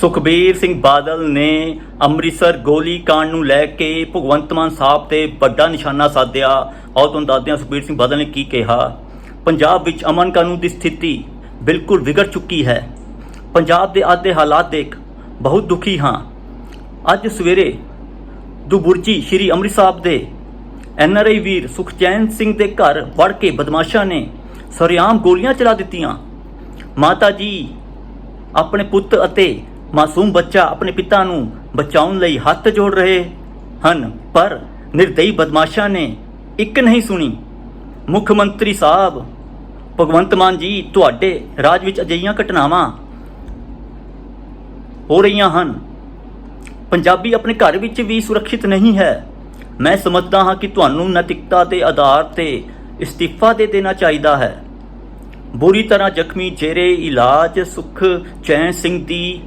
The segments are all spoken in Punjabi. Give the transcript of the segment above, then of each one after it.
ਸੁਖਬੀਰ ਸਿੰਘ ਬਾਦਲ ਨੇ ਅੰਮ੍ਰਿਤਸਰ ਗੋਲੀ ਕਾਂਡ ਨੂੰ ਲੈ ਕੇ ਭਗਵੰਤ ਮਾਨ ਸਾਹਿਬ ਤੇ ਵੱਡਾ ਨਿਸ਼ਾਨਾ ਸਾਧਿਆ। ਆਓ ਤੁਹਾਨੂੰ ਦੱਸਦੇ ਹਾਂ ਸੁਖਬੀਰ ਸਿੰਘ ਬਾਦਲ ਨੇ ਕੀ ਕਿਹਾ। ਪੰਜਾਬ ਵਿੱਚ ਅਮਨ ਕਾਨੂੰਨ ਦੀ ਸਥਿਤੀ ਬਿਲਕੁਲ ਵਿਗੜ ਚੁੱਕੀ ਹੈ। ਪੰਜਾਬ ਦੇ ਅੱਜ ਦੇ ਹਾਲਾਤ ਦੇਖ ਬਹੁਤ ਦੁਖੀ ਹਾਂ। ਅੱਜ ਸਵੇਰੇ ਦੁਬੁਰਜੀ ਸ਼੍ਰੀ ਅੰਮ੍ਰਿਤਸਰ ਸਾਹਿਬ ਦੇ ਐਨਆਰਆਈ ਵੀਰ ਸੁਖਚੈਨ ਸਿੰਘ ਦੇ ਘਰ ਵੜ ਕੇ ਬਦਮਾਸ਼ਾਂ ਨੇ ਸਰਿਆਮ ਗੋਲੀਆਂ ਚਲਾ ਦਿੱਤੀਆਂ। ਮਾਤਾ ਜੀ, ਆਪਣੇ ਪੁੱਤ ਅਤੇ ਮਾਸੂਮ ਬੱਚਾ ਆਪਣੇ ਪਿਤਾ ਨੂੰ ਬਚਾਉਣ ਲਈ ਹੱਥ ਜੋੜ ਰਹੇ ਹਨ, ਪਰ ਨਿਰਦਈ ਬਦਮਾਸ਼ਾਂ ਨੇ ਇੱਕ ਨਹੀਂ ਸੁਣੀ। ਮੁੱਖ ਮੰਤਰੀ ਸਾਹਿਬ, ਭਗਵੰਤ ਮਾਨ ਜੀ, ਤੁਹਾਡੇ ਰਾਜ ਵਿੱਚ ਅਜਿਹੀਆਂ ਘਟਨਾਵਾਂ ਹੋ ਰਹੀਆਂ ਹਨ। ਪੰਜਾਬੀ ਆਪਣੇ ਘਰ ਵਿੱਚ ਵੀ ਸੁਰੱਖਿਅਤ ਨਹੀਂ ਹੈ। ਮੈਂ ਸਮਝਦਾ ਹਾਂ ਕਿ ਤੁਹਾਨੂੰ ਨੈਤਿਕਤਾ ਦੇ ਆਧਾਰ ਤੇ ਇਸਤੀਫਾ ਦੇ ਦੇਣਾ ਚਾਹੀਦਾ ਹੈ। ਬੁਰੀ ਤਰ੍ਹਾਂ ਜ਼ਖਮੀ ਜੇਰੇ ਇਲਾਜ ਸੁਖ ਚੈਨ ਸਿੰਘ ਦੀ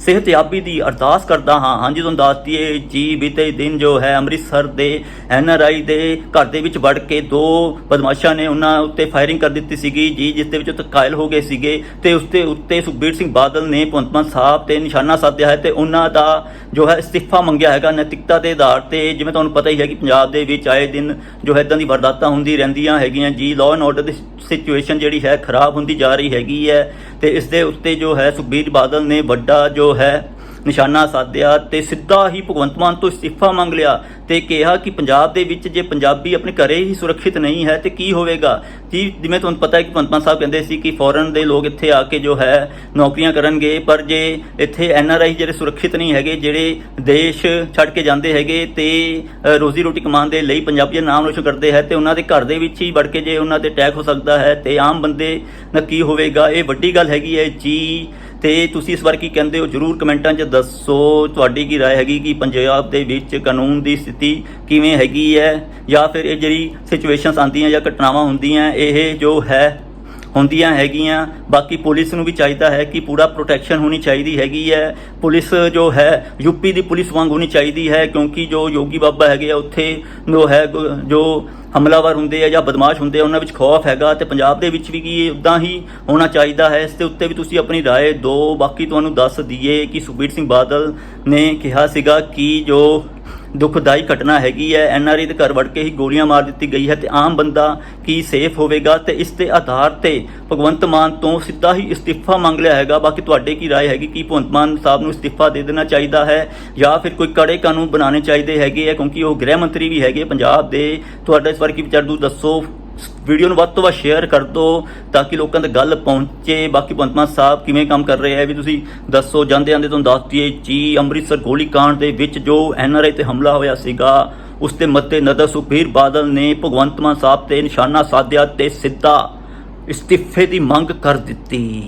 ਸਿਹਤਯਾਬੀ ਦੀ ਅਰਦਾਸ ਕਰਦਾ ਹਾਂ। ਹਾਂਜੀ ਤੁਹਾਨੂੰ ਦੱਸ ਦਈਏ, ਜੀ ਬੀਤੇ ਦਿਨ ਜੋ ਹੈ ਅੰਮ੍ਰਿਤਸਰ ਦੇ ਐਨਆਰਆਈ ਦੇ ਘਰ ਦੇ ਵਿੱਚ ਵੜ ਕੇ ਦੋ ਬਦਮਾਸ਼ਾਂ ਨੇ ਉਹਨਾਂ ਉੱਤੇ ਫਾਇਰਿੰਗ ਕਰ ਦਿੱਤੀ ਸੀਗੀ। ਜੀ, ਜਿਸ ਦੇ ਵਿੱਚ ਉਹ ਕਾਇਲ ਹੋ ਗਏ ਸੀਗੇ ਤੇ ਉਸ ਦੇ ਉੱਤੇ ਸੁਖਬੀਰ ਸਿੰਘ ਬਾਦਲ ਨੇ ਭਗਵੰਤ ਮਾਨ ਸਾਹਿਬ ਤੇ ਨਿਸ਼ਾਨਾ ਸਾਧਿਆ ਹੈ ਤੇ ਉਹਨਾਂ ਦਾ ਜੋ ਹੈ ਅਸਤੀਫਾ ਮੰਗਿਆ ਹੈਗਾ ਨੈਤਿਕਤਾ ਦੇ ਆਧਾਰ ਤੇ। ਜਿਵੇਂ ਤੁਹਾਨੂੰ ਪਤਾ ਹੀ ਹੈ ਕਿ ਪੰਜਾਬ ਦੇ ਵਿੱਚ ਆਏ ਦਿਨ ਜੋ ਹੈ ਇਦਾਂ ਦੀ ਵਾਰਦਾਤਾਂ ਹੁੰਦੀ ਰਹਿੰਦੀਆਂ ਹੈਗੀਆਂ। ਜੀ ਲਾਅ ਐਂਡ ਆਰਡਰ ਦੀ ਸਿਚੁਏਸ਼ਨ ਜਿਹੜੀ ਹੈ ਖਰਾਬ ਹੁੰਦੀ ਜਾ ਰਹੀ ਹੈਗੀ ਹੈ ਤੇ ਇਸ ਦੇ ਉੱਤੇ ਜੋ ਹੈ ਸੁਖਬੀਰ ਬਾਦਲ ਨੇ ਵੱਡਾ ਜੋ ਜੋ ਹੈ, ਨਿਸ਼ਾਨਾ ਸਾਧਿਆ ਤੇ ਸਿੱਧਾ ਹੀ ਭਗਵੰਤ ਮਾਨ ਤੋਂ ਇਸਤੀਫਾ ਮੰਗ ਲਿਆ ਤੇ ਕਿਹਾ ਕਿ ਪੰਜਾਬ ਦੇ ਵਿੱਚ ਜੇ ਪੰਜਾਬੀ ਆਪਣੇ ਘਰੇ ਹੀ ਸੁਰੱਖਿਅਤ ਨਹੀਂ ਹੈ ਤੇ ਕੀ ਹੋਵੇਗਾ? ਜੀ ਜਿਵੇਂ ਤੁਹਾਨੂੰ ਪਤਾ ਹੈ ਕਿ ਭਗਵੰਤ ਮਾਨ ਸਾਹਿਬ ਕਹਿੰਦੇ ਸੀ ਕਿ ਫੋਰਨ ਦੇ ਲੋਕ ਇੱਥੇ ਆ ਕੇ ਜੋ ਹੈ ਨੌਕਰੀਆਂ ਕਰਨਗੇ, ਪਰ ਜੇ ਇੱਥੇ ਐਨ ਆਰ ਆਈ ਜਿਹੜੇ ਸੁਰੱਖਿਅਤ ਨਹੀਂ ਹੈਗੇ, ਜਿਹੜੇ ਦੇਸ਼ ਛੱਡ ਕੇ ਜਾਂਦੇ ਹੈਗੇ ਤੇ ਰੋਜ਼ੀ ਰੋਟੀ ਕਮਾਉਣ ਦੇ ਲਈ ਪੰਜਾਬੀਆਂ ਨਾਮ ਰੋਸ਼ਨ ਕਰਦੇ ਹੈ ਤੇ ਉਹਨਾਂ ਦੇ ਘਰ ਦੇ ਵਿੱਚ ਹੀ ਵੜ ਕੇ ਜੇ ਉਹਨਾਂ ਤੇ ਅਟੈਕ ਹੋ ਸਕਦਾ ਹੈ ਤੇ ਆਮ ਬੰਦੇ ਨਾਲ ਕੀ ਹੋਵੇਗਾ? ਇਹ ਵੱਡੀ ਗੱਲ ਹੈਗੀ ਹੈ ਜੀ ਤੇ ਤੁਸੀਂ ਇਸ ਬਾਰੇ ਕੀ ਕਹਿੰਦੇ ਹੋ ਜਰੂਰ ਕਮੈਂਟਾਂ 'ਚ ਦੱਸੋ ਤੁਹਾਡੀ ਕੀ رائے ਹੈਗੀ ਕਿ ਪੰਜਾਬ ਦੇ ਵਿੱਚ ਕਾਨੂੰਨ ਦੀ ਸਥਿਤੀ ਕਿਵੇਂ ਹੈਗੀ ਹੈ ਜਾਂ ਫਿਰ ਇਹ ਜਿਹੜੀ ਸਿਚੁਏਸ਼ਨਸ ਆਉਂਦੀਆਂ ਜਾਂ ਘਟਨਾਵਾਂ ਹੁੰਦੀਆਂ ਇਹ ਜੋ ਹੈ ਹੁੰਦੀਆਂ ਹੈਗੀਆਂ ਬਾਕੀ ਪੁਲਿਸ ਨੂੰ ਵੀ ਚਾਹੀਦਾ ਹੈ ਕਿ ਪੂਰਾ ਪ੍ਰੋਟੈਕਸ਼ਨ ਹੋਣੀ ਚਾਹੀਦੀ ਹੈਗੀ ਹੈ ਪੁਲਿਸ ਜੋ ਹੈ ਯੂਪੀ ਦੀ ਪੁਲਿਸ ਵਾਂਗ ਹੋਣੀ ਚਾਹੀਦੀ ਹੈ ਕਿਉਂਕਿ ਜੋ ਯੋਗੀ ਬਾਬਾ ਹੈਗੇ ਆ ਉੱਥੇ ਜੋ ਹੈ ਗ- ਜੋ ਹਮਲਾਵਰ ਹੁੰਦੇ ਆ ਜਾਂ ਬਦਮਾਸ਼ ਹੁੰਦੇ ਆ ਉਹਨਾਂ ਵਿੱਚ ਖੌਫ ਹੈਗਾ ਤੇ ਪੰਜਾਬ ਦੇ ਵਿੱਚ ਵੀ ਕੀ ਉਦਾਂ ਹੀ ਹੋਣਾ ਚਾਹੀਦਾ ਹੈ ਇਸ ਦੇ ਉੱਤੇ ਵੀ ਤੁਸੀਂ ਆਪਣੀ رائے ਦਿਓ ਬਾਕੀ ਤੁਹਾਨੂੰ ਦੱਸ ਦਈਏ ਕਿ ਸੁਖਬੀਰ ਸਿੰਘ ਬਾਦਲ ਨੇ ਕਿਹਾ ਸੀਗਾ ਕਿ ਜੋ ਦੁਖਦਾਈ ਘਟਨਾ ਹੈਗੀ ਹੈ ਐਨਆਰਆਈ ਦੇ ਘਰ ਵੜ ਕੇ ਹੀ ਗੋਲੀਆਂ ਮਾਰ ਦਿੱਤੀ ਗਈ ਹੈ ਤੇ ਆਮ ਬੰਦਾ ਕੀ ਸੇਫ ਹੋਵੇਗਾ ਤੇ ਇਸ ਦੇ ਆਧਾਰ ਤੇ ਭਗਵੰਤ ਮਾਨ ਤੋਂ ਸਿੱਧਾ ਹੀ ਇਸਤੀਫਾ ਮੰਗ ਲਿਆ ਹੈਗਾ ਬਾਕੀ ਤੁਹਾਡੇ ਕੀ رائے ਹੈਗੀ ਕਿ ਭਗਵੰਤ ਮਾਨ ਸਾਹਿਬ ਨੂੰ ਇਸਤੀਫਾ ਦੇ ਦੇਣਾ ਚਾਹੀਦਾ ਹੈ ਜਾਂ ਫਿਰ ਕੋਈ ਕੜੇ ਕਾਨੂੰਨ ਬਣਾਉਣੇ ਚਾਹੀਦੇ ਹੈਗੇ ਆ ਕਿਉਂਕਿ ਉਹ ਗ੍ਰਹਿ ਮੰਤਰੀ ਵੀ ਹੈਗੇ ਪੰਜਾਬ ਦੇ ਤੁਹਾਡਾ ਇਸ ਬਾਰੇ ਕੀ ਵਿਚਾਰ ਦੂ ਦੱਸੋ ਵੀਡੀਓ ਨੂੰ ਵੱਧ ਤੋਂ ਵੱਧ ਸ਼ੇਅਰ ਕਰ ਦਿਓ ਤਾਂ ਕਿ ਲੋਕਾਂ ਤੱਕ ਗੱਲ ਪਹੁੰਚੇ। ਬਾਕੀ ਭਗਵੰਤ ਮਾਨ ਸਾਹਿਬ ਕਿਵੇਂ ਕੰਮ ਕਰ ਰਹੇ ਹੈ ਵੀ ਤੁਸੀਂ ਦੱਸੋ। ਜਾਂਦੇ ਜਾਂਦੇ ਤੁਹਾਨੂੰ ਦੱਸ ਦਈਏ, ਜੀ, ਅੰਮ੍ਰਿਤਸਰ ਗੋਲੀकांड ਦੇ ਵਿੱਚ ਜੋ ਐਨਆਰਆਈ ਤੇ ਹਮਲਾ ਹੋਇਆ ਸੀਗਾ, ਉਸ ਦੇ ਮੱਦੇ ਨਜ਼ਰ ਸੁਖਬੀਰ ਬਾਦਲ ਨੇ ਭਗਵੰਤ ਮਾਨ ਸਾਹਿਬ ਤੇ ਨਿਸ਼ਾਨਾ ਸਾਧਿਆ ਤੇ ਸਿੱਧਾ ਇਸਤੀਫੇ ਦੀ ਮੰਗ ਕਰ ਦਿੱਤੀ।